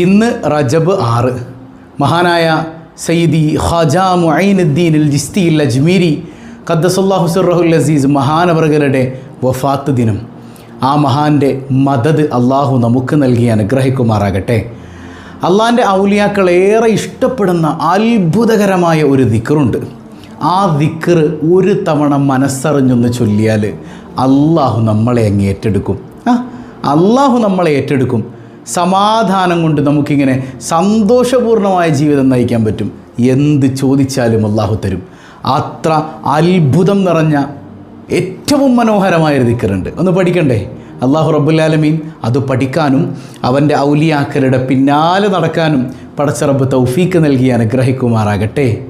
ഇന്ന് റജബ് ആറ്. മഹാനായ സയ്യിദി ഖാജാ മുഈനുദ്ദീൻ അൽ ജിസ്തി അൽ അജ്മീരി ഖദ്ദസുല്ലാഹു സുറഹുൽ അസീസ് മഹാനവർഗരുടെ വഫാത്ത് ദിനം. ആ മഹാന്റെ മദത് അള്ളാഹു നമുക്ക് നൽകി അനുഗ്രഹിക്കുമാറാകട്ടെ. അള്ളാന്റെ ഔലിയാക്കൾ ഏറെ ഇഷ്ടപ്പെടുന്ന അത്ഭുതകരമായ ഒരു ദിക്കറുണ്ട് ആ ദിക്കറ് ഒരു തവണ മനസ്സറിഞ്ഞൊന്ന് ചൊല്ലിയാൽ അള്ളാഹു നമ്മളെ അങ്ങ് ഏറ്റെടുക്കും. ആ അള്ളാഹു നമ്മളെ ഏറ്റെടുക്കും. സമാധാനം കൊണ്ട് നമുക്കിങ്ങനെ സന്തോഷപൂർണമായ ജീവിതം നയിക്കാൻ പറ്റും. എന്ത് ചോദിച്ചാലും അള്ളാഹു തരും. അത്ര അത്ഭുതം നിറഞ്ഞ ഏറ്റവും മനോഹരമായ ദിക്കറുണ്ട്. ഒന്ന് പഠിക്കണ്ടേ? അള്ളാഹു റബ്ബുല്ലാലമീൻ അത് പഠിക്കാനും അവന്റെ ഔലിയാക്കരുടെ പിന്നാലെ നടക്കാനും പടച്ചറബ് തൗഫീക്ക് നൽകി അനുഗ്രഹിക്കുമാറാകട്ടെ.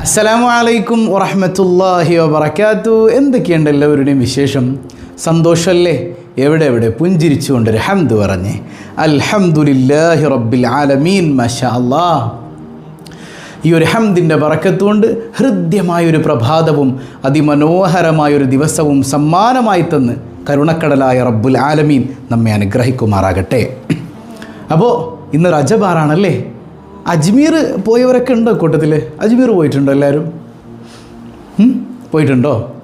അസ്സലാമു അലൈക്കും വറഹമത്തല്ലാഹി വബർക്കാത്തു എന്തൊക്കെയുണ്ട് എല്ലാവരുടെയും വിശേഷം? സന്തോഷമല്ലേ? എവിടെ എവിടെ പുഞ്ചിരിച്ചുകൊണ്ട് ഹംദ് പറഞ്ഞ് അൽഹംദുലില്ലാഹി റബ്ബിൽ ആലമീൻ മഷാ അല്ലാഹ് ഈ ഒരു ഹംദിന്റെ പറക്കത്തുകൊണ്ട് ഹൃദ്യമായൊരു പ്രഭാതവും അതിമനോഹരമായൊരു ദിവസവും സമ്മാനമായി തന്ന് കരുണക്കടലായ റബ്ബുൽ ആലമീൻ നമ്മെ അനുഗ്രഹിക്കുമാറാകട്ടെ. അപ്പോൾ ഇന്ന് റജബാറാണല്ലേ അജ്മീർ പോയവരൊക്കെ ഉണ്ടോ കൂട്ടത്തിൽ അജ്മീർ പോയിട്ടുണ്ടോ എല്ലാവരും? പോയിട്ടുണ്ടോ?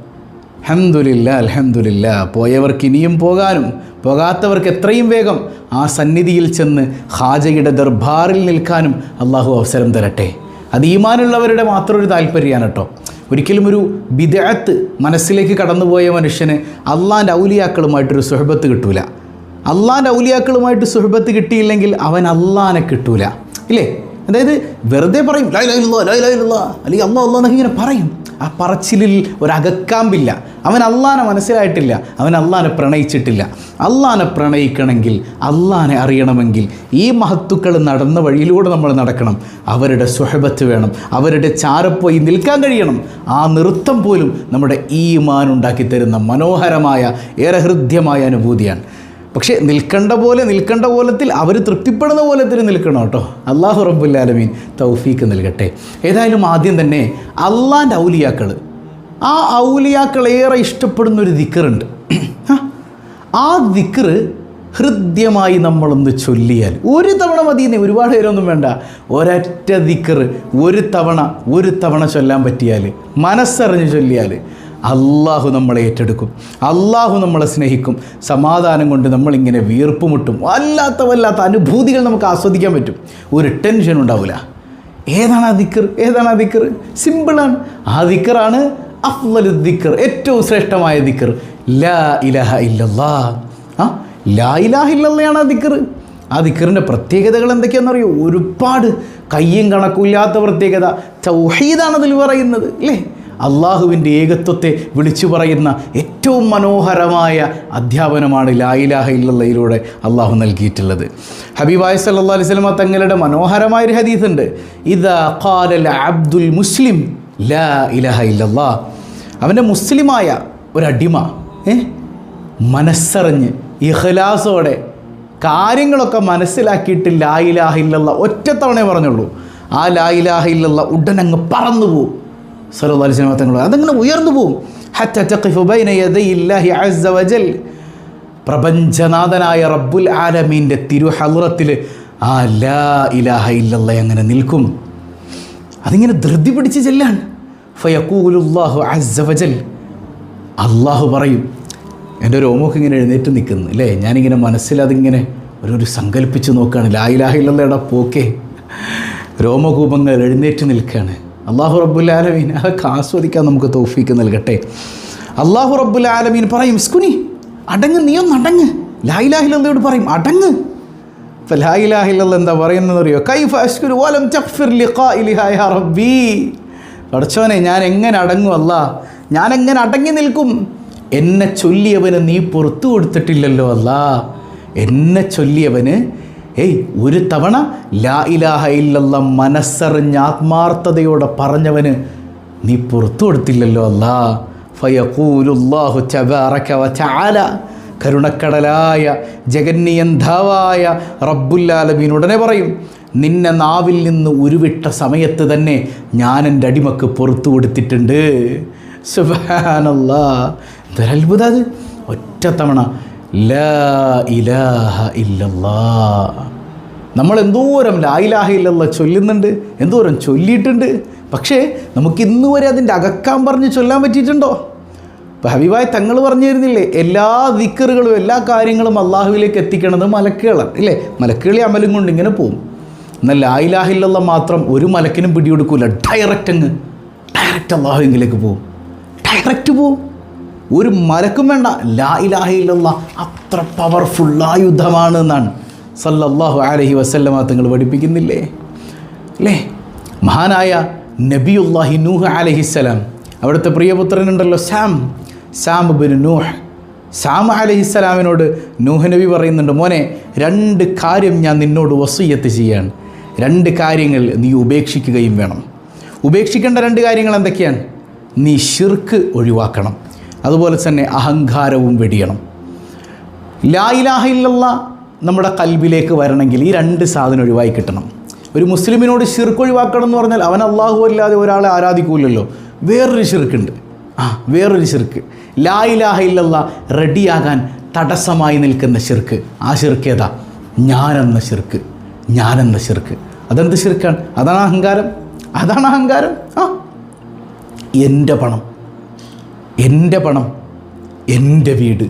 അഹമ്മദില്ല അലഹമില്ല പോയവർക്ക് ഇനിയും പോകാനും പോകാത്തവർക്ക് എത്രയും വേഗം ആ സന്നിധിയിൽ ചെന്ന് ഹാജയുടെ ദർബാറിൽ നിൽക്കാനും അള്ളാഹു അവസരം തരട്ടെ. അത് ഈമാനുള്ളവരുടെ മാത്രം ഒരു താല്പര്യമാണ് കേട്ടോ. ഒരിക്കലും ഒരു വിദേഹത്ത് മനസ്സിലേക്ക് കടന്നുപോയ മനുഷ്യന് അള്ളാന്റെ ഔലിയാക്കളുമായിട്ടൊരു സുഹൃബത്ത് കിട്ടൂല. അള്ളാന്റെ ഔലിയാക്കളുമായിട്ട് സുഹൃബത്ത് കിട്ടിയില്ലെങ്കിൽ അവൻ അള്ളാനെ കിട്ടൂല. ഇല്ലേ? അതായത് വെറുതെ പറയും ലൈ ലൈ ലൈ അല്ലെങ്കിൽ അള്ളാഹ് അള്ളാഹ് എന്നൊക്കെ ഇങ്ങനെ പറയും. ആ പറച്ചിലിൽ ഒരകക്കാമ്പില്ല അവൻ അള്ളാനെ മനസ്സിലായിട്ടില്ല. അവൻ അള്ളാനെ പ്രണയിച്ചിട്ടില്ല. അള്ളാനെ പ്രണയിക്കണമെങ്കിൽ അള്ളാനെ അറിയണമെങ്കിൽ ഈ മഹത്തുക്കൾ നടന്ന വഴിയിലൂടെ നമ്മൾ നടക്കണം. അവരുടെ സുഹബത്ത് വേണം. അവരുടെ ചാരപ്പോയി നിൽക്കാൻ കഴിയണം. ആ നൃത്തം പോലും നമ്മുടെ ഈ മാനുണ്ടാക്കി തരുന്ന മനോഹരമായ ഏറെ ഹൃദ്യമായ അനുഭൂതിയാണ്. പക്ഷേ നിൽക്കേണ്ട പോലെ നിൽക്കേണ്ട പോലത്തിൽ അവർ തൃപ്തിപ്പെടുന്ന പോലത്തിൽ നിൽക്കണം കേട്ടോ. അള്ളാഹു റബ്ബുല്ലാലമീൻ തൗഫീക്ക് നൽകട്ടെ. ഏതായാലും ആദ്യം തന്നെ അള്ളാന്റെ ഔലിയാക്കൾ ആ ഔലിയാക്കൾ ഏറെ ഇഷ്ടപ്പെടുന്ന ഒരു ദിക്കറുണ്ട് ആ ദിക്കർ ഹൃദ്യമായി നമ്മളൊന്ന് ചൊല്ലിയാൽ ഒരു തവണ മതിയെന്നേ ഒരുപാട് പേരൊന്നും വേണ്ട. ഒരൊറ്റ ദിക്കർ ഒരു തവണ ഒരു തവണ ചൊല്ലാൻ പറ്റിയാൽ മനസ്സറിഞ്ഞ് ചൊല്ലിയാൽ അള്ളാഹു നമ്മളെ ഏറ്റെടുക്കും. അള്ളാഹു നമ്മളെ സ്നേഹിക്കും. സമാധാനം കൊണ്ട് നമ്മളിങ്ങനെ വീർപ്പുമുട്ടും. വല്ലാത്ത വല്ലാത്ത അനുഭൂതികൾ നമുക്ക് ആസ്വദിക്കാൻ പറ്റും. ഒരു ടെൻഷൻ ഉണ്ടാവില്ല ഏതാണ് ആ ദിക്കർ? ഏതാണ് ആ ദിക്കർ? സിമ്പിളാണ് ആ ദിക്കറാണ് അഫ്വലു ദിക്കർ. ഏറ്റവും ശ്രേഷ്ഠമായ ദിക്കർ. ലാ ഇലഹ ഇല്ലല്ലാ. ആ? ലാ ഇലാഹ ഇല്ലല്ലയാണ് ആ ദിക്കർ. ആ ദിക്കറിന്റെ പ്രത്യേകതകൾ എന്തൊക്കെയാണെന്നറിയോ ഒരുപാട് കയ്യും കണക്കില്ലാത്ത പ്രത്യേകത. ചൗഹീദാണ് അതിൽ പറയുന്നത് അല്ലേ? അള്ളാഹുവിന്റെ ഏകത്വത്തെ വിളിച്ചു പറയുന്ന ഏറ്റവും മനോഹരമായ അധ്യാപനമാണ് ലായിലാഹ ഇല്ലയിലൂടെ അള്ളാഹു നൽകിയിട്ടുള്ളത്. ഹബീബായ സല്ലാ അലൈഹി സ്വലമ തങ്ങളുടെ മനോഹരമായ മനോഹരമായൊരു ഹദീസുണ്ട്. ഇതാ ഖാലൽ അബ്ദുൽ മുസ്ലിം ലാ ഇലഹ ഇല്ലല്ലാ. അവന്റെ മുസ്ലിമായ ഒരടിമ ഏ? മനസ്സറിഞ്ഞ് ഇഹ്ലാസോടെ കാര്യങ്ങളൊക്കെ മനസ്സിലാക്കിയിട്ട് ലായിലാഹില്ല ഒറ്റത്തവണേ പറഞ്ഞുള്ളൂ. ആ ലായിലാഹില്ല ഉടനങ്ങ് പറന്നു പോവും സല്ലല്ലാഹു അലൈഹി തങ്ങൾ അതങ്ങനെ ഉയർന്നു പോവും. ഹത്ത തഖിഫു ബൈന യദൈല്ലാഹി അസ്സ പ്രപഞ്ചനാഥനായ റബ്ബുൽ ആലമീന്റെ തിരുഹലുറത്തിൽ ആ ലാ ഇലാഹ ഇല്ലല്ല അങ്ങനെ നിൽക്കും. അതിങ്ങനെ ധൃതി പിടിച്ച് ചെല്ലാൻ ഫയക്കൂലുല്ലാഹു അസ്സ വജൽ. അള്ളാഹു പറയും എന്റെ ഒരു ഓമുഖം ഇങ്ങനെ എഴുന്നേറ്റ് നിൽക്കുന്നു. അല്ലേ? ഞാനിങ്ങനെ മനസ്സിൽ അതിങ്ങനെ ഒരു ഒരു സങ്കല്പിച്ച് നോക്കുകയാണ്. ലായിലാഹില്ലയുടെ പോക്കേ. രോമകൂപങ്ങൾ എഴുന്നേറ്റ് നിൽക്കുകയാണ്. അള്ളാഹു റബ്ബുൽ ആലമീൻ. അതൊക്കെ ആസ്വദിക്കാൻ നമുക്ക് തോഫീക്ക് നൽകട്ടെ. അള്ളാഹു റബ്ബുൽ ആലമീൻ പറയും സ്കുനി അടങ്ങ് നീ ഒന്ന് അടങ്ങ്. ലായിലാഹില്ലയോട് പറയും അടങ്ങ്. ഇപ്പം ലായിലാഹില്ല എന്താ പറയുന്നത് അറിയോ? കൈഫ അഷ്കുരു ഓലം ചഫിർ റബ്ബി. ഞാൻ എങ്ങനെ അടങ്ങും അല്ല? ഞാൻ എങ്ങനെ അടങ്ങി നിൽക്കും? എന്നെ ചൊല്ലിയവന് നീ പുറത്തു കൊടുത്തിട്ടില്ലല്ലോ അല്ല. എന്നെ ചൊല്ലിയവന് ഏയ് ഒരു തവണ ലാ ഇലാഹ ഇല്ലല്ല മനസ്സറിഞ്ഞ ആത്മാർത്ഥതയോടെ പറഞ്ഞവന് നീ പുറത്തു കൊടുത്തില്ലല്ലോ അല്ലാ. ഫയഖൂലുല്ലാഹു ചാല വതആല കരുണക്കടലായ ജഗന്നിയന്താവായ റബ്ബുല്ലാലമീൻ ഉടനെ പറയും നിന്നെ നാവിൽ നിന്ന് ഉരുവിട്ട സമയത്ത് തന്നെ ഞാൻ എന്റെ അടിമക്ക് പുറത്തു കൊടുത്തിട്ടുണ്ട്. സുബാനല്ലാ എന്തൊരത്ഭുത അത്. ഇലാഹ ഇല്ലല്ലാ നമ്മൾ എന്തോരം ലായിലാഹ ഇല്ലല്ലാ ചൊല്ലുന്നുണ്ട്? എന്തോരം ചൊല്ലിയിട്ടുണ്ട്? പക്ഷേ നമുക്ക് ഇന്ന് വരെ അതിന്റെ അകക്കാൻ പറഞ്ഞ് ചൊല്ലാൻ പറ്റിയിട്ടുണ്ടോ? ഇപ്പം ഹബീബായ് തങ്ങൾ പറഞ്ഞു തരുന്നില്ലേ എല്ലാ ദിക്കറുകളും എല്ലാ കാര്യങ്ങളും അള്ളാഹുവിലേക്ക് എത്തിക്കണത് മലക്കുകളാണ് ഇല്ലേ? മലക്കുകളി അമലും കൊണ്ട് ഇങ്ങനെ പോകും. എന്നാൽ ലാ ഇലാഹ ഇല്ലല്ലാ മാത്രം ഒരു മലക്കിനും പിടികൊടുക്കൂല ഡയറക്റ്റ് അങ്ങ് ഡയറക്റ്റ് അള്ളാഹുവിലേക്ക് പോകും. ഡയറക്റ്റ് പോവും ഒരു മലക്കും വേണ്ട. ലാ ഇലാഹ ഇല്ലല്ലാ. അത്ര പവർഫുൾ ആയുധമാണ് എന്നാണ് സല്ലല്ലാഹു അലഹി വസല്ലമ തങ്ങൾ പഠിപ്പിക്കുന്നില്ലേ? അല്ലേ മഹാനായ നബിയുല്ലാഹി നൂഹ് അലഹിസ്സലാം അവിടുത്തെ പ്രിയപുത്രനുണ്ടല്ലോ Sam. Sam bin Nuh. Sam അലഹിസ്സലാമിനോട് നൂഹ് നബി പറയുന്നുണ്ട് മോനെ രണ്ട് കാര്യം ഞാൻ നിന്നോട് വസൂയത്ത് ചെയ്യാണ്. രണ്ട് കാര്യങ്ങൾ നീ ഉപേക്ഷിക്കുകയും വേണം. ഉപേക്ഷിക്കേണ്ട രണ്ട് കാര്യങ്ങൾ എന്തൊക്കെയാണ്? നീ ഷിർക്ക് ഒഴിവാക്കണം. അതുപോലെ തന്നെ അഹങ്കാരവും വെടിയണം. ലായിലാഹയിലുള്ള നമ്മുടെ കൽബിലേക്ക് വരണമെങ്കിൽ ഈ രണ്ട് സാധനം ഒഴിവായി കിട്ടണം. ഒരു മുസ്ലിമിനോട് ഷിർക്ക് ഒഴിവാക്കണം എന്ന് പറഞ്ഞാൽ അവൻ അള്ളാഹു അല്ലാതെ ഒരാളെ ആരാധിക്കൂലല്ലോ. വേറൊരു ഷിർക്കുണ്ട് ആ വേറൊരു ഷിർക്ക് ലാ ഇലാഹ ഇല്ലല്ല റെഡിയാകാൻ തടസ്സമായി നിൽക്കുന്ന ഷിർക്ക് ആ ഷിർക്ക് ഏതാ? ഞാനെന്ന ഷിർക്ക് ഞാനെന്ന ഷിർക്ക് അതെന്ത് ഷിർക്കാണ് അതാണ് അഹങ്കാരം. അതാണ് അഹങ്കാരം. ആ എന്റെ പണം. എന്റെ പണം എന്റെ വീട്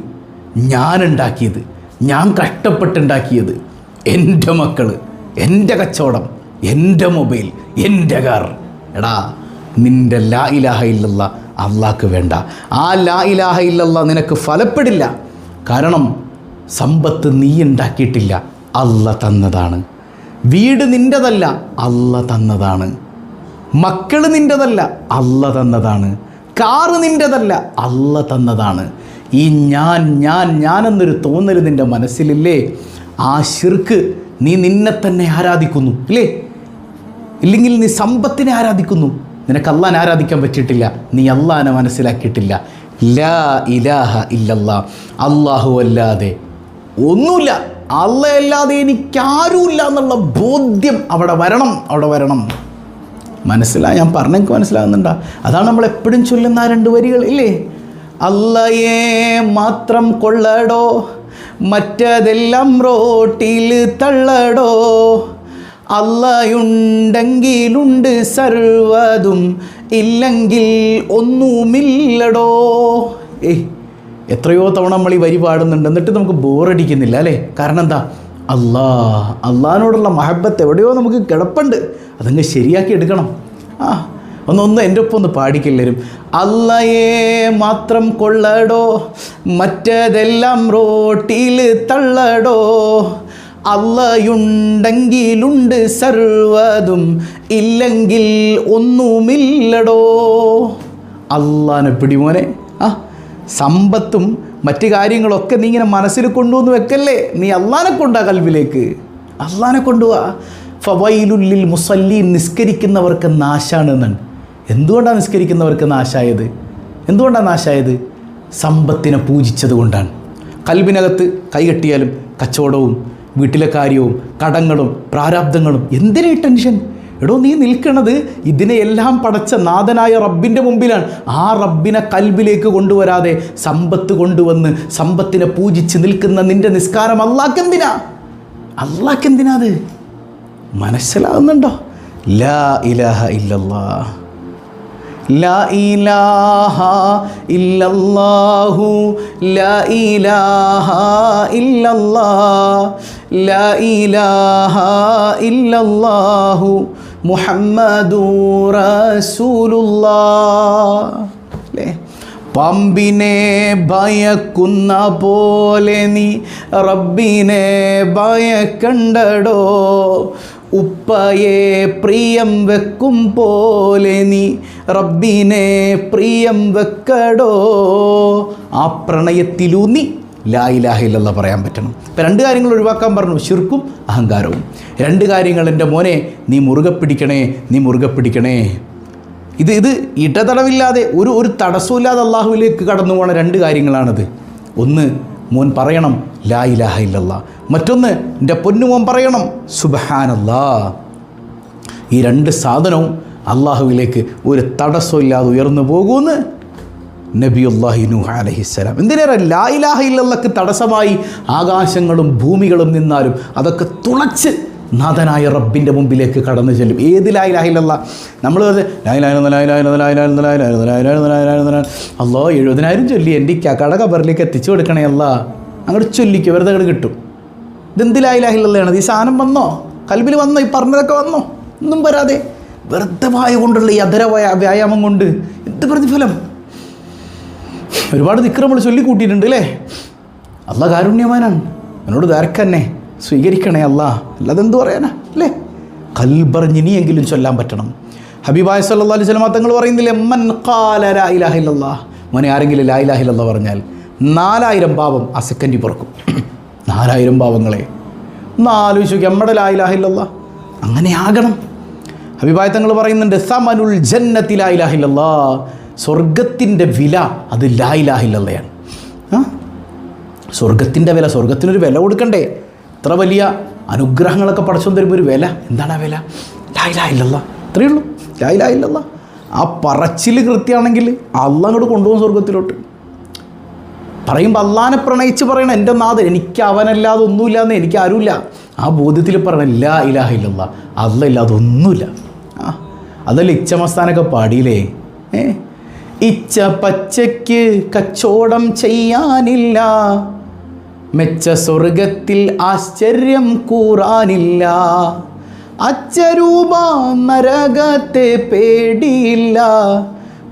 ഞാൻ ഉണ്ടാക്കിയത് ഞാൻ കഷ്ടപ്പെട്ടുണ്ടാക്കിയത് എന്റെ മക്കൾ എന്റെ കച്ചവടം എന്റെ മൊബൈൽ എന്റെ കാർ. എടാ നിന്റെ ലാ ഇലാഹ ഇല്ലല്ല അള്ളാഹ്ക്ക് വേണ്ട. ആ ലാ ഇലാഹ ഇല്ലല്ല നിനക്ക് ഫലപ്പെടില്ല. കാരണം സമ്പത്ത് നീ ഉണ്ടാക്കിയിട്ടില്ല. അല്ല തന്നതാണ്. വീട് നിന്റെതല്ല അല്ല തന്നതാണ്. മക്കൾ നിന്റെതല്ല അല്ല തന്നതാണ്. കാറ് നിന്റെതല്ല അല്ല തന്നതാണ്. ഈ ഞാൻ ഞാൻ ഞാനെന്നൊരു തോന്നൽ നിന്റെ മനസ്സിലില്ലേ? ആ ശിർക്ക് നീ നിന്നെ തന്നെ ആരാധിക്കുന്നു ഇല്ലേ? ഇല്ലെങ്കിൽ നീ സമ്പത്തിനെ ആരാധിക്കുന്നു. നിനക്ക് അള്ളാൻ ആരാധിക്കാൻ പറ്റിയിട്ടില്ല. നീ അള്ളാനെ മനസ്സിലാക്കിയിട്ടില്ല. ലാ ഇലാഹ ഇല്ലല്ല. അള്ളാഹു അല്ലാതെ ഒന്നുമില്ല. അള്ളയല്ലാതെ എനിക്കാരുമില്ല എന്നുള്ള ബോധ്യം അവിടെ വരണം അവിടെ വരണം. മനസ്സിലായി ഞാൻ പറഞ്ഞെനിക്ക് മനസ്സിലാകുന്നുണ്ടോ. അതാണ് നമ്മൾ എപ്പോഴും ചൊല്ലുന്ന ആ രണ്ട് വരികൾ ഇല്ലേ? അല്ലയെ മാത്രം കൊള്ളടോ മറ്റതെല്ലാം റോട്ടിൽ തള്ളടോ. അല്ലയുണ്ടെങ്കിലുണ്ട് സർവതും ഇല്ലെങ്കിൽ ഒന്നുമില്ലടോ. ഏയ് എത്രയോ തവണ നമ്മൾ ഈ വരി പാടുന്നുണ്ട്. എന്നിട്ട് നമുക്ക് ബോറടിക്കുന്നില്ല അല്ലേ? കാരണം എന്താ? അല്ലാ അള്ളാഹിനോടുള്ള മഹബത്ത് എവിടെയോ നമുക്ക് കിടപ്പുണ്ട്. അതങ്ങ് ശരിയാക്കി എടുക്കണം. ആ ഒന്നൊന്ന് എന്റെ ഒപ്പം ഒന്ന് പാടിക്കില്ലരും. അല്ലയെ മാത്രം കൊള്ളടോ മറ്റതെല്ലാം റോട്ടിൽ തള്ളടോ. അല്ലയുണ്ടെങ്കിലുണ്ട് സർവതും ഇല്ലെങ്കിൽ ഒന്നുമില്ലടോ. അല്ലാനെ പിടിമോനെ ആ സമ്പത്തും മറ്റു കാര്യങ്ങളൊക്കെ നീ ഇങ്ങനെ മനസ്സിൽ കൊണ്ടുവന്ന് വെക്കല്ലേ? നീ അള്ളാനെ കൊണ്ടാ കൽവിലേക്ക്. അള്ളാനെ കൊണ്ടുപോവാ ഫവൈലുല്ലിൽ മുസല്ലീൻ നിസ്കരിക്കുന്നവർക്ക് നാശാണ് എന്നാണ് എന്തുകൊണ്ടാണ് നിസ്കരിക്കുന്നവർക്ക് നാശായത്? എന്തുകൊണ്ടാണ് നാശായത്? സമ്പത്തിനെ പൂജിച്ചത് കൊണ്ടാണ്. കൽബിനകത്ത് കൈകെട്ടിയാലും കച്ചവടവും വീട്ടിലെ കാര്യവും കടങ്ങളും പ്രാരാബ്ദങ്ങളും എന്തിനായി ടെൻഷൻ? എടോ നീ നിൽക്കണത് ഇതിനെയെല്ലാം പടച്ച നാഥനായ റബ്ബിന്റെ മുമ്പിലാണ്. ആ റബ്ബിനെ കൽബിലേക്ക് കൊണ്ടുവരാതെ സമ്പത്ത് കൊണ്ടുവന്ന് സമ്പത്തിനെ പൂജിച്ച് നിൽക്കുന്ന നിന്റെ നിസ്കാരം അള്ളാക്കെന്തിനാ അള്ളാക്കെന്തിനാ അത്? മനസ്സിലാകുന്നുണ്ടോ ലാ ഇലാഹ ഇല്ലല്ലാ ലാ ഇലാഹ ഇല്ലല്ലാഹു. ലാ ഇലാഹ ഇല്ലല്ലാ ലാ ഇലാഹ ഇല്ലല്ലാഹു. മുഹമ്മദു അല്ലേ? പമ്പിനെ ഭയക്കുന്ന പോലെ നീ റബ്ബിനെ ഭയക്കണ്ടടോ. ഉപ്പയെ പ്രിയം വെക്കും പോലെ നീ റബ്ബിനെ പ്രിയം വെക്കടോ. ആ പ്രണയത്തിലൂന്നി ലായിലാഹില്ലെന്ന് പറയാൻ പറ്റണം. ഇപ്പം രണ്ട് കാര്യങ്ങൾ ഒഴിവാക്കാൻ പറഞ്ഞു. ശിർക്കും അഹങ്കാരവും. രണ്ട് കാര്യങ്ങൾ എന്റെ മോനെ നീ മുറുകെ പിടിക്കണേ നീ മുറുകെ പിടിക്കണേ. ഇത് ഇത് ഇടതടവില്ലാതെ ഒരു ഒരു തടസ്സമില്ലാതെ അള്ളാഹുവിലേക്ക് കടന്നു പോണ രണ്ട് കാര്യങ്ങളാണിത്. ഒന്ന് മോൻ പറയണം ലാ ഇലാഹ ഇല്ലല്ല. മറ്റൊന്ന് എന്റെ പൊന്നു മോൻ പറയണം സുബഹാനല്ലാ. ഈ രണ്ട് സാധനവും അള്ളാഹുവിലേക്ക് ഒരു തടസ്സമില്ലാതെ ഉയർന്നു പോകുമെന്ന് നബിയുല്ലാഹി നൂഹ് അലഹിസ്സലാം എന്തിനേറെ ലാ ഇലാഹ ഇല്ലല്ലക്ക് തടസ്സമായി ആകാശങ്ങളും ഭൂമികളും നിന്നാലും അതൊക്കെ തുളച്ച് നാഥനായ റബ്ബിന്റെ മുമ്പിലേക്ക് കടന്നു ചെല്ലും ഏത് ലാ ഇലാഹ ഇല്ലല്ല നമ്മൾ അല്ലോ എഴുപതിനായിരം ചൊല്ലി എന്റെ കട കബറിലേക്ക് എത്തിച്ചു കൊടുക്കണേ അല്ല അങ്ങോട്ട് ചൊല്ലിക്കും വെറുതെ അങ്ങോട്ട് കിട്ടും ഇതെന്ത് ലാ ഇലാഹ ഇല്ലല്ലയാണ് ഈ സാധനം വന്നോ കൽബിൽ വന്നോ ഈ പറഞ്ഞതൊക്കെ വന്നോ ഒന്നും വരാതെ വെറുതെ വായ കൊണ്ടുള്ള ഈ അധര വ്യായാമം കൊണ്ട് എന്ത് പ്രതിഫലം ഒരുപാട് ദിക്ർ നമ്മൾ ചൊല്ലിക്കൂട്ടിയിട്ടുണ്ട് അല്ലേ അല്ല കാരുണ്യമാനാണ് എന്നോട് ദാർക്കന്നെ സ്വീകരിക്കണേ അല്ല. അല്ലാതെ എന്ത് പറയാനാ അല്ലേ കൽബറിഞ്ഞ് ഇനിയെങ്കിലും ചൊല്ലാൻ പറ്റണം. ഹബീബായ സല്ലാ അലൈഹി സ്വലമ തങ്ങൾ പറയുന്നില്ലേ മൻ ഖാല ലാ ഇലാഹ ഇല്ലല്ലാ മോനെ ആരെങ്കിലും ലാ പറഞ്ഞാൽ നാലായിരം പാപം ആ സെക്കൻഡിൽ പുറക്കും. നാലായിരം പാവങ്ങളെ. ഒന്ന് ആലോചിച്ച് നമ്മുടെ ലാ അങ്ങനെ ആകണം. അഭിപ്രായത്തങ്ങൾ പറയുന്നുണ്ട് സമനുൽ ജന്നത്തി ലാ സ്വർഗത്തിന്റെ വില അത് ലായിലാഹില്ലയാണ് ആ? സ്വർഗത്തിന്റെ വില സ്വർഗത്തിനൊരു വില കൊടുക്കണ്ടേ? ഇത്ര വലിയ അനുഗ്രഹങ്ങളൊക്കെ പടച്ചു തരുമ്പോൾ ഒരു വില? എന്താണ് ആ വില? ലായിലാഹില്ല അത്രയേ ഉള്ളൂ. ലായിലാഹില്ല ആ പറച്ചിൽ കൃത്യമാണെങ്കിൽ അള്ള കൂടെ കൊണ്ടുപോകും സ്വർഗത്തിലോട്ട് പറയുമ്പോൾ അള്ളാനെ പ്രണയിച്ച് പറയണം എന്റെ നാഥൻ എനിക്ക് അവനല്ലാതെ ഒന്നുമില്ല എന്ന് എനിക്ക് ആരുമില്ല. ആ ബോധ്യത്തിൽ പറയണം ലാ ഇലാഹ അള്ള ഇല്ലാതെ ഒന്നുമില്ല. ആ? അതല്ല ഇച്ചമസ്ഥാനൊക്കെ പാടിയില്ലേ? ഏ? ഇച്ച പച്ചയ്ക്ക് കച്ചോടം ചെയ്യാനില്ല. മെച്ച സ്വർഗത്തിൽ ആശ്ചര്യം കൂറാനില്ല. അച്ചരൂപ നരകത്തെ പേടിയില്ല.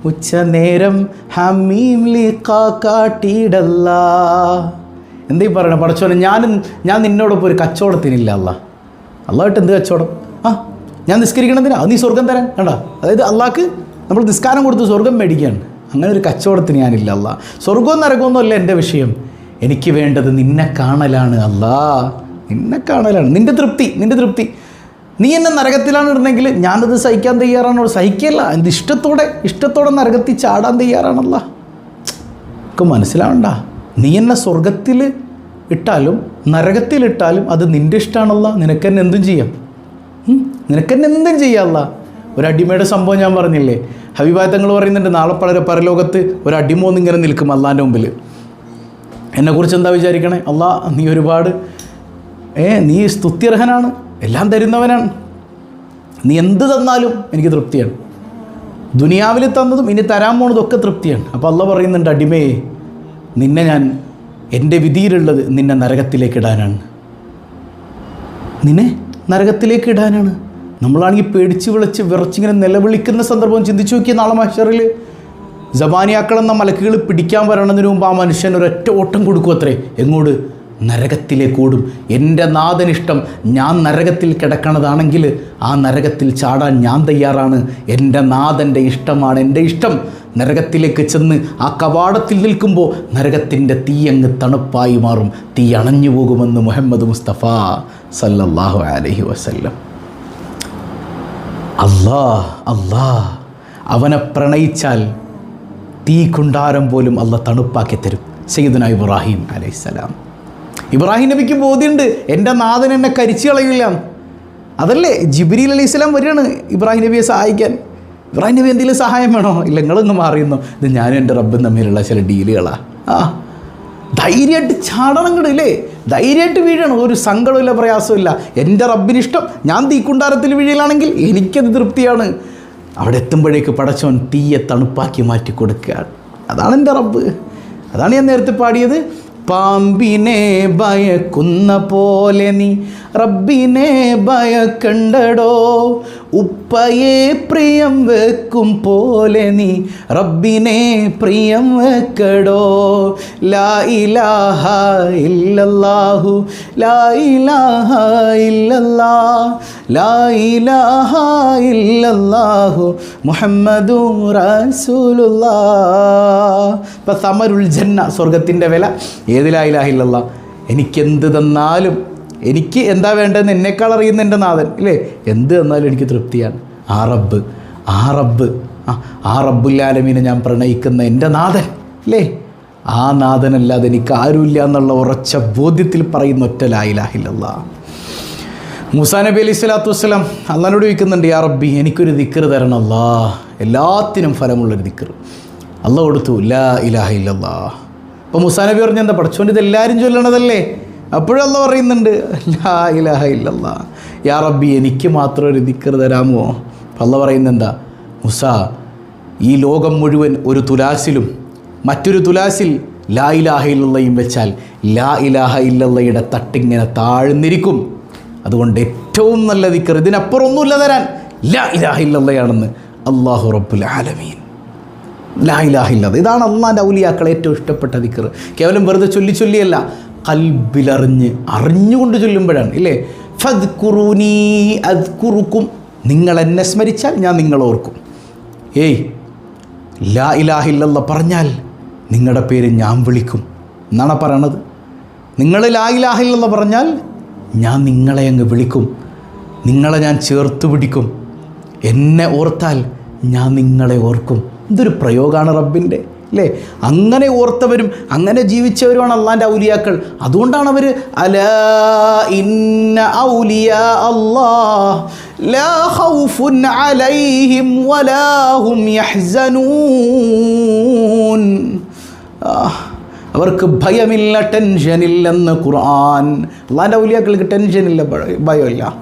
ഉച്ച നേരം ഹമീംലി കാട്ടിയിടല്ല എന്തീ പറയണേ? പടച്ചോനെ ഞാനും ഞാൻ നിന്നോടൊപ്പം ഒരു കച്ചവടത്തിനില്ല അല്ല. അള്ളാട്ട് എന്ത് കച്ചവടം? ആ ഞാൻ നിസ്കരിക്കണതിനാ? അത് നീ സ്വർഗം തരാൻ കണ്ട? അതായത് അള്ളാഹ്ക്ക് നമ്മൾ നിസ്കാരം കൊടുത്ത് സ്വർഗം മേടിക്കുകയാണ്. അങ്ങനെ ഒരു കച്ചവടത്തിന് ഞാനില്ല അല്ല. സ്വർഗവും നരകമൊന്നും അല്ല എന്റെ വിഷയം. എനിക്ക് വേണ്ടത് നിന്നെ കാണലാണ് അല്ലാ. നിന്നെ കാണലാണ്. നിന്റെ തൃപ്തി നിന്റെ തൃപ്തി. നീ എന്നെ നരകത്തിലാണ് ഇടുന്നെങ്കിൽ ഞാനത് സഹിക്കാൻ തയ്യാറാണോ. സഹിക്കല്ല എന്ത് ഇഷ്ടത്തോടെ ഇഷ്ടത്തോടെ നരകത്തിൽ ചാടാൻ തയ്യാറാണല്ല ഒക്കെ മനസ്സിലാവണ്ട. നീ എന്നെ സ്വർഗത്തിൽ ഇട്ടാലും നരകത്തിലിട്ടാലും അത് നിന്റെ ഇഷ്ടമാണല്ല നിനക്കെന്നെ എന്തും ചെയ്യാം? നിനക്കെന്നെ എന്തും ചെയ്യാമല്ല ഒരു അടിമയുടെ സംഭവം ഞാൻ പറഞ്ഞില്ലേ? ഹബീബായ തങ്ങൾ പറയുന്നുണ്ട് നാളെ പല പരലോകത്ത് ഒരു അടിമോന്ന് ഇങ്ങനെ നിൽക്കും അള്ളാന്റെ മുമ്പിൽ എന്നെക്കുറിച്ച് എന്താ വിചാരിക്കണേ? അള്ളാ നീ ഒരുപാട് ഏ നീ സ്തുത്യർഹനാണ് എല്ലാം തരുന്നവനാണ്. നീ എന്ത് തന്നാലും എനിക്ക് തൃപ്തിയാണ്. ദുനിയാവിൽ തന്നതും ഇനി തരാൻ പോണതൊക്കെ തൃപ്തിയാണ്. അപ്പോൾ അള്ള പറയുന്നുണ്ട് അടിമയെ നിന്നെ ഞാൻ എന്റെ വിധിയിലുള്ളത് നിന്നെ നരകത്തിലേക്ക് ഇടാനാണ്. നിന്നെ നരകത്തിലേക്ക് ഇടാനാണ്? നമ്മളാണെങ്കിൽ പേടിച്ച് വിളിച്ച് വിറച്ചിങ്ങനെ നിലവിളിക്കുന്ന സന്ദർഭം ചിന്തിച്ചു നോക്കിയ നാളെ മഷറിൽ ജബാനിയാക്കളെന്ന മലക്കുകൾ പിടിക്കാൻ വരണതിന് മുമ്പ് ആ മനുഷ്യൻ ഒരൊറ്റ ഓട്ടം കൊടുക്കും അത്രേ എങ്ങോട്ട് ഓടും. എന്റെ നാഥനിഷ്ടം ഞാൻ നരകത്തിൽ കിടക്കണതാണെങ്കിൽ ആ നരകത്തിൽ ചാടാൻ ഞാൻ തയ്യാറാണ്. എന്റെ നാഥന്റെ ഇഷ്ടമാണ് എന്റെ ഇഷ്ടം. നരകത്തിലേക്ക് ചെന്ന് ആ കവാടത്തിൽ നിൽക്കുമ്പോൾ നരകത്തിന്റെ തീയങ്ങ് തണുപ്പായി മാറും. തീ അണഞ്ഞു പോകുമെന്ന് മുഹമ്മദ് മുസ്തഫ സല്ലല്ലാഹു അലഹി വസല്ലം. അല്ലാ അല്ലാ അവനെ പ്രണയിച്ചാൽ തീ കുണ്ടാരം പോലും അല്ല തണുപ്പാക്കി തരും. സയ്യിദുന ഇബ്രാഹിം അലൈഹിസ്സലാം ഇബ്രാഹിം നബിക്ക് ബോധ്യമുണ്ട്. എന്റെ നാഥൻ എന്നെ കരിച്ചു കളയില്ല അതല്ലേ? ജിബ്രീൽ അലൈഹി സ്വലാം വരികയാണ് ഇബ്രാഹിം നബിയെ സഹായിക്കാൻ. ഇബ്രാഹിം നബി എന്തെങ്കിലും സഹായം വേണോ? ഇല്ല നിങ്ങളൊന്ന് മാറിയുന്നു. ഇത് ഞാനും എന്റെ റബ്ബും തമ്മിലുള്ള ചില ഡീലുകളാണ് ആ ധൈര്യമായിട്ട് ചാടണം ഇല്ലേ? ധൈര്യമായിട്ട് വീഴണം. ഒരു സങ്കടമില്ല പ്രയാസമില്ല എന്റെ റബ്ബിനിഷ്ടം. ഞാൻ തീക്കുണ്ടാരത്തിൽ വീഴലാണെങ്കിൽ എനിക്കത് തൃപ്തിയാണ്. അവിടെ എത്തുമ്പോഴേക്ക് പടച്ചവൻ തീയെ തണുപ്പാക്കി മാറ്റി കൊടുക്കുകയാണ് അതാണ് എന്റെ റബ്ബ്. അതാണ് ഞാൻ നേരത്തെ പാടിയത്. പാമ്പിനെ ഭയക്കുന്ന പോലെ നീ റബ്ബിനെ ഭയക്കണ്ടടോ. ഉപ്പയെ പ്രിയം വെക്കും പോലെ നീ റബ്ബിനെ പ്രിയം വെക്കടോ. ലാ ഇലാഹ ഇല്ലല്ലാഹു ലാ ഇലാഹ ഇല്ലല്ലാ ലാ ഇലാഹ ഇല്ലല്ലാഹു മുഹമ്മദു റസൂലുല്ലാ ഇപ്പം സമരുൽ ജന്ന സ്വർഗത്തിന്റെ വില ഏത് ലാ ഇലാഹ ഇല്ലല്ലാ? എനിക്കെന്ത് തന്നാലും എനിക്ക് എന്താ വേണ്ടതെന്ന് എന്നെക്കാൾ അറിയുന്ന എന്റെ നാഥൻ ഇല്ലേ? എന്ത് തന്നാലും എനിക്ക് തൃപ്തിയാണ്. ആ റബ്ബ് ആ റബ്ബ് ആ റബ്ബുല്ലാലമീനെ ഞാൻ പ്രണയിക്കുന്ന എന്റെ നാഥൻ ഇല്ലേ? ആ നാഥനല്ലാതെ എനിക്ക് ആരുമില്ല എന്നുള്ള ഉറച്ച ബോധ്യത്തിൽ പറയുന്ന ഒറ്റ ലായിലാഹില്ലല്ല മൂസാ നബി അലൈഹി സ്വലാത്തു വസ്സലാം അള്ളഹാനോട് ചോദിക്കുന്നുണ്ട് യാ റബ്ബി എനിക്കൊരു ദിക്കറ് തരണം അല്ലാ എല്ലാത്തിനും ഫലമുള്ളൊരു ദിക്കറ് അല്ല കൊടുത്തു ലാ ഇലാഹ ഇല്ലല്ലാ. അപ്പോൾ മുസാ നബി പറഞ്ഞ എന്താ പഠിച്ചുകൊണ്ട് ഇത് എല്ലാവരും ചൊല്ലണതല്ലേ? അപ്പോഴും അല്ല പറയുന്നുണ്ട് ലാ ഇലാഹ യാ റബ്ബി എനിക്ക് മാത്രം ഒരു ദിക്കർ തരാമോ? അല്ല പറയുന്നത് എന്താ? മുസ ഈ ലോകം മുഴുവൻ ഒരു തുലാസിലും മറ്റൊരു തുലാസിൽ ലാ ഇലാഹ ഇല്ലയും വെച്ചാൽ ലാ ഇലാഹ ഇല്ലയുടെ തട്ടിങ്ങനെ താഴ്ന്നിരിക്കും. അതുകൊണ്ട് ഏറ്റവും നല്ല ദിക്കർ ഇതിനപ്പുറം ഒന്നുമില്ല തരാൻ. ലാ ഇലാഹ ഇല്ലയാണെന്ന് അള്ളാഹു റബ്ബുൽ ആലമീൻ. ലാ ഇലാഹ ഇതാണ് അള്ളാന്റെ ഔലിയാക്കളെ ഏറ്റവും ഇഷ്ടപ്പെട്ട ദിക്കർ കേവലം വെറുതെ ചൊല്ലി ചൊല്ലിയല്ല കൽബിലറിഞ്ഞ് അറിഞ്ഞുകൊണ്ട് ചൊല്ലുമ്പോഴാണ് ഇല്ലേ? ഫദ് കുറൂനീ അത് കുറുക്കും നിങ്ങൾ എന്നെ സ്മരിച്ചാൽ ഞാൻ നിങ്ങളോർക്കും ഏയ് ലാ ഇലാഹില്ലല്ല പറഞ്ഞാൽ നിങ്ങളുടെ പേര് ഞാൻ വിളിക്കും. എന്നാണ് പറയണത്? നിങ്ങൾ ലാ ഇലാഹില്ലെന്ന് പറഞ്ഞാൽ ഞാൻ നിങ്ങളെ അങ്ങ് വിളിക്കും. നിങ്ങളെ ഞാൻ ചേർത്ത് പിടിക്കും. എന്നെ ഓർത്താൽ ഞാൻ നിങ്ങളെ ഓർക്കും. ഇതൊരു പ്രയോഗമാണ് റബ്ബിന്റെ അല്ലേ? അങ്ങനെ ഓർത്തവരും അങ്ങനെ ജീവിച്ചവരുമാണ് അള്ളാന്റെ ഔലിയാക്കൾ. അതുകൊണ്ടാണ് അവർ അല ഇന്ന ഔലിയ അല്ലാഹ് ലാ അലൈഹിം യഹ്സനൂൻ. അവർക്ക് ഭയമില്ല ടെൻഷനില്ലെന്ന് ഖുർആൻ. അള്ളാന്റെ ഔലിയാക്കൾക്ക് ടെൻഷനില്ല ഭയ- ഭയമില്ല.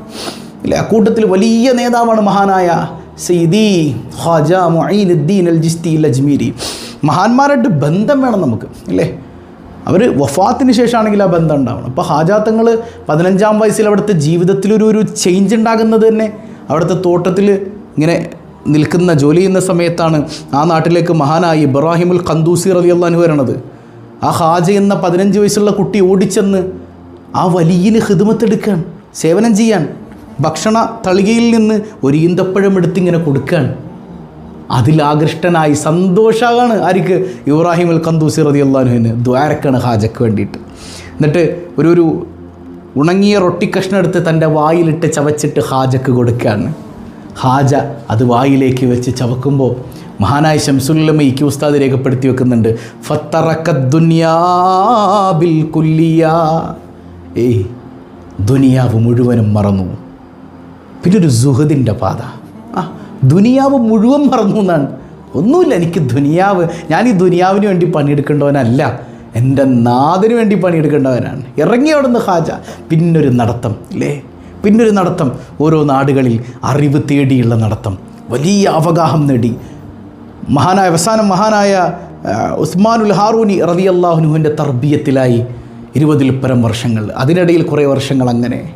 ഇല്ല അക്കൂട്ടത്തിൽ വലിയ നേതാവാണ് മഹാനായ സെയ്ദി ഖാജ മൊയ്നുദ്ദീൻ അൽ ജിസ്തി അൽ അജ്മീരി മഹാന്മാരായിട്ട് ബന്ധം വേണം നമുക്ക് അല്ലേ? അവർ വഫാത്തിന് ശേഷമാണെങ്കിൽ ആ ബന്ധം ഉണ്ടാവണം. അപ്പോൾ ഹാജാത്തങ്ങൾ പതിനഞ്ചാം വയസ്സിൽ അവിടുത്തെ ജീവിതത്തിലൊരു ഒരു ചേഞ്ച് ഉണ്ടാകുന്നത് തന്നെ അവിടുത്തെ തോട്ടത്തിൽ ഇങ്ങനെ നിൽക്കുന്ന ജോലി ചെയ്യുന്ന സമയത്താണ് ആ നാട്ടിലേക്ക് മഹാനായി ഇബ്രാഹിമുൽ ഖന്ദൂസി റലി അള്ളാൻ വരണത്. ആ ഹാജ എന്ന പതിനഞ്ച് വയസ്സുള്ള കുട്ടി ഓടിച്ചെന്ന് ആ വലിയ ഹിദമത്തെടുക്കാൻ സേവനം ചെയ്യാൻ ഭക്ഷണ തളികയിൽ നിന്ന് ഒരു ഈന്തപ്പഴം എടുത്തിങ്ങനെ കൊടുക്കുകയാണ്. അതിലാകൃഷ്ടനായി സന്തോഷമാണ് ആർക്ക് ഇബ്രാഹിം അൽ കന്തൂസി റതി അള്ളാഹുവിന് ദ്വാരക്കാണ് ഹാജക്ക് വേണ്ടിയിട്ട്. എന്നിട്ട് ഒരു ഒരു ഉണങ്ങിയ റൊട്ടി കഷ്ണം എടുത്ത് തന്റെ വായിലിട്ട് ചവച്ചിട്ട് ഹാജക്ക് കൊടുക്കുകയാണ്. ഹാജ അത് വായിലേക്ക് വെച്ച് ചവക്കുമ്പോൾ മഹാനായ ശംസുല്ലമ ഇക്ക് ഉസ്താദ് രേഖപ്പെടുത്തി വെക്കുന്നുണ്ട്. ഫത്തറക്കത് ദുനിയാബിൽ കുല്ലിയ. ഏയ് ദുനിയാവ് മുഴുവനും മറന്നു. പിന്നെ ഒരു സുഹൃതിന്റെ പാത. ആ ദുനിയാവ് മുഴുവൻ മറന്നു എന്നാണ്. ഒന്നുമില്ല എനിക്ക് ദുനിയാവ് ഞാൻ ഈ ദുനിയാവിന് വേണ്ടി പണിയെടുക്കേണ്ടവനല്ല. എന്റെ നാദിന് വേണ്ടി പണിയെടുക്കേണ്ടവനാണ്. ഇറങ്ങി അവിടെ നിന്ന് ഹാജ പിന്നൊരു നടത്തം അല്ലേ പിന്നൊരു നടത്തം. ഓരോ നാടുകളിൽ അറിവ് തേടിയുള്ള നടത്തം. വലിയ അവഗാഹം നേടി. മഹാനായ അവസാനം മഹാനായ ഉസ്മാനുൽ ഹാറൂനി റതി അള്ളാഹുനുവിന്റെ തർബീയത്തിലായി ഇരുപതിൽ പരം വർഷങ്ങൾ. അതിനിടയിൽ കുറേ വർഷങ്ങൾ അങ്ങനെ.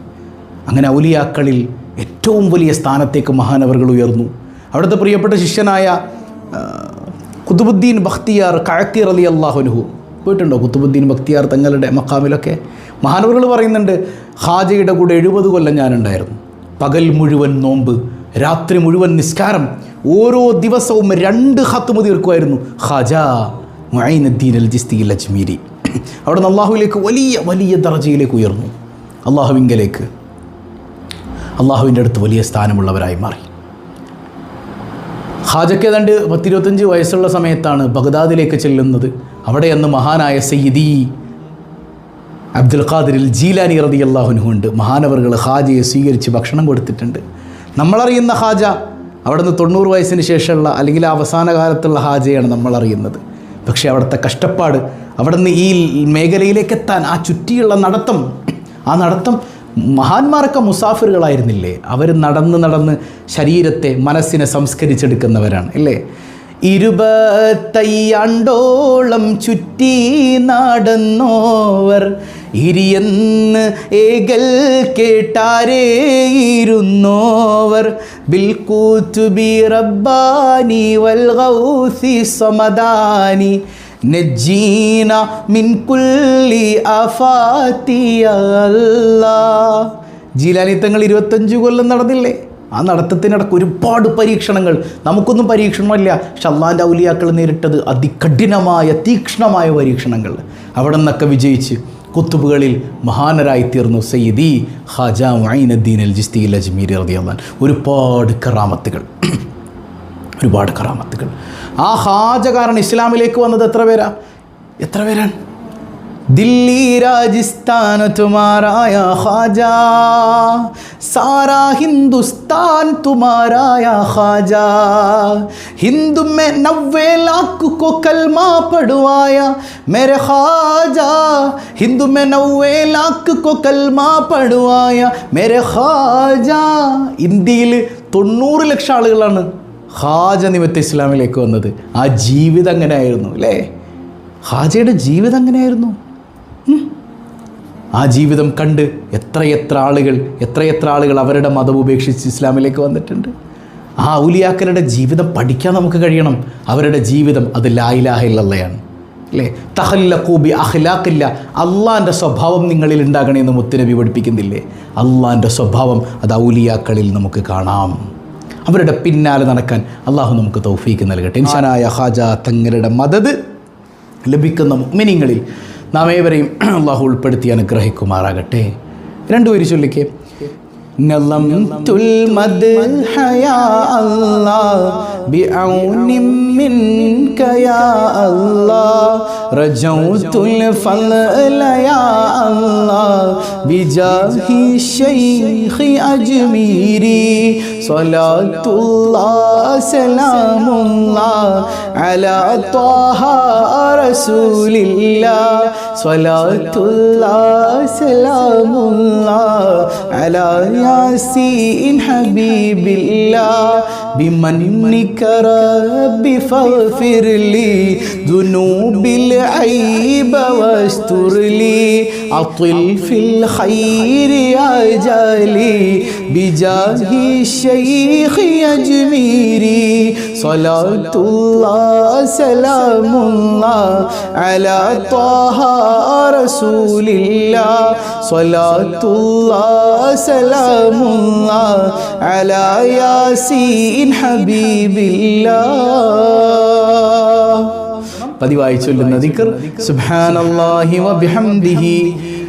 അങ്ങനെ ഔലിയാക്കളിൽ ഏറ്റവും വലിയ സ്ഥാനത്തേക്ക് മഹാനവറുകൾ ഉയർന്നു. അവിടുത്തെ പ്രിയപ്പെട്ട ശിഷ്യനായ കുത്തുബുദ്ദീൻ ബഖ്തിയാർ കഴക്കീർ അലി അള്ളാഹുനുഹു പോയിട്ടുണ്ടോ കുത്തുബുദ്ദീൻ ബക്തിയാർ തങ്ങളുടെ മക്കാമിലൊക്കെ മഹാനവറുകൾ പറയുന്നുണ്ട് ഹാജയുടെ കൂടെ എഴുപത് കൊല്ലം ഞാനുണ്ടായിരുന്നു. പകൽ മുഴുവൻ നോമ്പ് രാത്രി മുഴുവൻ നിസ്കാരം ഓരോ ദിവസവും രണ്ട് ഹത്തുമ തീർക്കുമായിരുന്നു. ഹജ മുഅൈനുദ്ദീൻ അൽ ജിസ്തി ലജ്മീരി അവിടെ നിന്ന് അള്ളാഹുവിലേക്ക് വലിയ വലിയ ദർജയിലേക്ക് ഉയർന്നു. അള്ളാഹുവിങ്കലേക്ക് അള്ളാഹുവിന്റെ അടുത്ത് വലിയ സ്ഥാനമുള്ളവരായി മാറി. ഹാജക്ക് പത്തിരുപത്തഞ്ച് വയസ്സുള്ള സമയത്താണ് ബഗ്ദാദിലേക്ക് ചെല്ലുന്നത് അവിടെ അന്ന് മഹാനായ സയ്യിദി അബ്ദുൽ ഖാദിരിൽ ജീലാനി റതി അള്ളാഹുനുണ്ട് മഹാനവറുകൾ ഹാജയെ സ്വീകരിച്ച് ഭക്ഷണം കൊടുത്തിട്ടുണ്ട്. നമ്മളറിയുന്ന ഹാജ അവിടെ നിന്ന് തൊണ്ണൂറ് വയസ്സിന് ശേഷമുള്ള അല്ലെങ്കിൽ അവസാന കാലത്തുള്ള ഹാജയാണ് നമ്മളറിയുന്നത്. പക്ഷേ അവിടുത്തെ കഷ്ടപ്പാട് അവിടെ നിന്ന് ഈ മേഖലയിലേക്ക് എത്താൻ ആ ചുറ്റിയുള്ള നടത്തം ആ നടത്തം മഹാന്മാരൊക്കെ മുസാഫിറുകളായിരുന്നില്ലേ? അവർ നടന്ന് നടന്ന് ശരീരത്തെ മനസ്സിനെ സംസ്കരിച്ചെടുക്കുന്നവരാണ് അല്ലേ ഇരുപത്തയ്യാണ്ടോളം ചുറ്റി നടന്നോവർ. ഇരിയെന്ന് ഏകൽ കേട്ടാരേയിരുന്നോവർ ബിൽകൂത്തുബി റബ്ബാനി വൽ ഗൗസി സമദാനി. നജീന മിൻകുല്ലി അഫാത്തിയല്ല അഫാത്തി അല്ലാഹ് ജീലാനി തങ്ങൾ ഇരുപത്തഞ്ച് കൊല്ലം നടന്നില്ലേ? ആ നടത്തത്തിനിടക്ക് ഒരുപാട് പരീക്ഷണങ്ങൾ. നമുക്കൊന്നും പരീക്ഷണമല്ല. അള്ളാന്റെ ഔലിയാക്കൾ നേരിട്ടത് അതികഠിനമായ തീക്ഷ്ണമായ പരീക്ഷണങ്ങൾ. അവിടെ നിന്നൊക്കെ വിജയിച്ച് കുത്തുബുകളിൽ മഹാനരായി തീർന്നു സയ്യിദി ഹാജ മൈനുദ്ദീൻ അൽ ജിസ്തി അൽ അറിയാൻ ഒരുപാട് കറാമത്തുകൾ. ഒരുപാട് കറാമത്തുകൾ. ആ ഹാജകാരൻ ഇസ്ലാമിലേക്ക് വന്നത് എത്ര പേരാ? എത്ര പേരാണ്? ദില്ലി രാജസ്ഥാൻ തുമാരായ ഹാജ സാരാ ഹിന്ദുസ്ഥാൻ തുമാരായ ഹാജ ഹിന്ദു മേ നവേ ലാക്കു കൊക്കൽമാ പടുവായ മേരെ ഹാജ ഹിന്ദു മേ നവേ ലാക്കു കൊക്കൽമാ പടുവായ മേരെ ഹാജ ഇന്ത്യയിൽ തൊണ്ണൂറ് ലക്ഷം ആളുകളാണ് ഹാജ നിമിത്ത ഇസ്ലാമിലേക്ക് വന്നത്. ആ ജീവിതം അങ്ങനെയായിരുന്നു അല്ലേ? ഹാജയുടെ ജീവിതം അങ്ങനെയായിരുന്നു. ആ ജീവിതം കണ്ട് എത്രയെത്ര ആളുകൾ എത്രയെത്ര ആളുകൾ അവരുടെ മതം ഉപേക്ഷിച്ച് ഇസ്ലാമിലേക്ക് വന്നിട്ടുണ്ട്. ആ ഔലിയാക്കരുടെ ജീവിതം പഠിക്കാൻ നമുക്ക് കഴിയണം. അവരുടെ ജീവിതം അത് ലായിലാഹില്ലയാണ് അല്ലേ? തഹല്ലക്കൂബി അഖ്ലാഖില്ല. അള്ളാന്റെ സ്വഭാവം നിങ്ങളിൽ ഉണ്ടാകണേ എന്ന് മുത്തുനബി പഠിപ്പിക്കുന്നില്ലേ? അള്ളാന്റെ സ്വഭാവം അത് ഔലിയാക്കളിൽ നമുക്ക് കാണാം. അവരുടെ പിന്നാലെ നടക്കാൻ അള്ളാഹു നമുക്ക് തൗഫീക്ക് നൽകട്ടെ. ഇൻസാനായ ഹാജ തങ്ങളുടെ മദത് ലഭിക്കുന്ന മിനിങ്ങളിൽ നാം ഏവരെയും അള്ളാഹു ഉൾപ്പെടുത്തി അനുഗ്രഹിക്കുമാറാകട്ടെ. രണ്ടുപേര് ചൊല്ലിക്കേ. നലം തുൽ മദ് ഹയാ അല്ലാഹ് بعون منك يا الله. رجوت الفضل يا الله. بجاه الشيخ أجميري. صلاة الله سلام الله. على طه رسول الله. صلاة الله سلام الله. على ياسين حبيب الله. بمنك منك ربي فاغفر لي ذنوبي العيب واستر لي أطل في الخير أجلي بجاه الشيخ أجميري صلاة الله سلام الله على طه رسول الله صلاة الله سلام الله على ياسين حبيب الله പതിവായി ചൊല്ലുന്ന ദിക്ർ സുബ്ഹാനല്ലാഹി വബിഹംദിഹി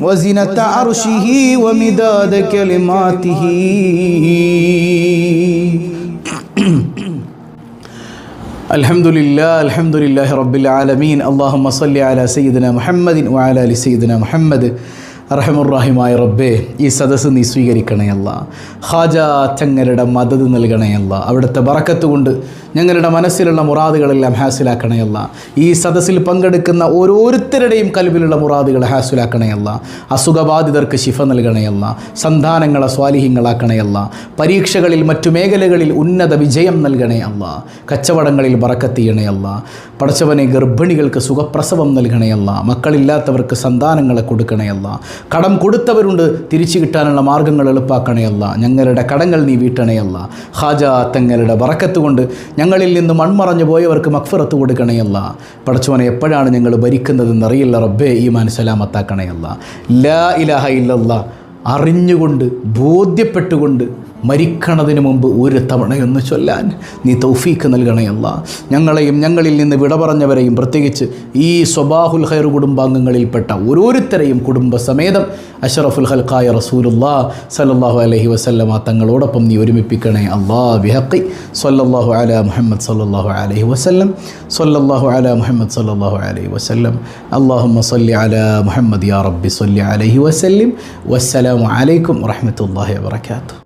وزنة عرشه ومداد كلماته الحمد لله الحمد لله رب العالمين اللهم صل على سيدنا محمد وعلى ال سيدنا محمد റഹമുറാഹിമായ റബ്ബേ ഈ സദസ്സ് നീ സ്വീകരിക്കണയല്ല ഹാജ തങ്ങളുടെ മദത് നൽകണയല്ല അവിടുത്തെ ബറക്കത്ത് കൊണ്ട് ഞങ്ങളുടെ മനസ്സിലുള്ള മുറാദുകളെല്ലാം ഹാസിലാക്കണയല്ല. ഈ സദസ്സിൽ പങ്കെടുക്കുന്ന ഓരോരുത്തരുടെയും കൽവിലുള്ള മുറാദുകൾ ഹാസിലാക്കണയല്ല. അസുഖബാധിതർക്ക് ശിഫ നൽകണയല്ല. സന്താനങ്ങളെ സ്വാലിഹ്യങ്ങളാക്കണയല്ല. പരീക്ഷകളിൽ മറ്റു മേഖലകളിൽ ഉന്നത വിജയം നൽകണേ നൽകണയല്ല. കച്ചവടങ്ങളിൽ ബറക്കത്തിയണയല്ല പടച്ചവനെ ഗർഭിണികൾക്ക് സുഖപ്രസവം നൽകണയല്ല. മക്കളില്ലാത്തവർക്ക് സന്താനങ്ങളെ കൊടുക്കണയല്ല. കടം കൊടുത്തവരുണ്ട് തിരിച്ചു കിട്ടാനുള്ള മാർഗങ്ങൾ എളുപ്പാക്കണയല്ല. ഞങ്ങളുടെ കടങ്ങൾ നീ വീട്ടണയല്ല. ഹാജ തങ്ങളുടെ ബറക്കത്ത് കൊണ്ട് ഞങ്ങളിൽ നിന്ന് മൺമറഞ്ഞു പോയവർക്ക് മക്ഫറത്ത് കൊടുക്കണയല്ല. പടച്ചോനെ എപ്പോഴാണ് ഞങ്ങൾ ഭരിക്കുന്നതെന്ന് അറിയില്ല റബ്ബേ ഈ മനസ്സലാമത്താക്കണയല്ല ലാ ഇലാഹ ഇല്ലല്ല. അറിഞ്ഞുകൊണ്ട് ബോധ്യപ്പെട്ടുകൊണ്ട് മരിക്കണതിന് മുമ്പ് ഒരു തവണയൊന്ന് ചൊല്ലാൻ നീ തൗഫീക്ക് നൽകണയല്ല ഞങ്ങളെയും ഞങ്ങളിൽ നിന്ന് വിട പറഞ്ഞവരെയും പ്രത്യേകിച്ച് ഈ സ്വബാഹുൽ ഖൈർ കുടുംബാംഗങ്ങളിൽപ്പെട്ട ഓരോരുത്തരെയും കുടുംബസമേതം അഷറഫുൽ ഹൽക്കായ റസൂലുല്ലാ സല്ലല്ലാഹു അലഹി വസല്ലമ തങ്ങളോടൊപ്പം നീ ഒരുമിപ്പിക്കണേ അള്ളാ ബിഹക്കി സല്ലല്ലാഹു അല മുഹമ്മദ് സല്ലല്ലാഹു അലഹി വസല്ലം. സല്ലല്ലാഹു അല മുഹമ്മദ് സല്ലല്ലാഹു അലഹി വസല്ലം. അള്ളാഹുമ്മ സല്ലി അല മുഹമ്മദ് യാ റബ്ബി സല്ലി അലഹി വസല്ലിം. വസ്സലാമു അലൈക്കും വറഹ്മത്തുള്ളാഹി വബറകാതുഹു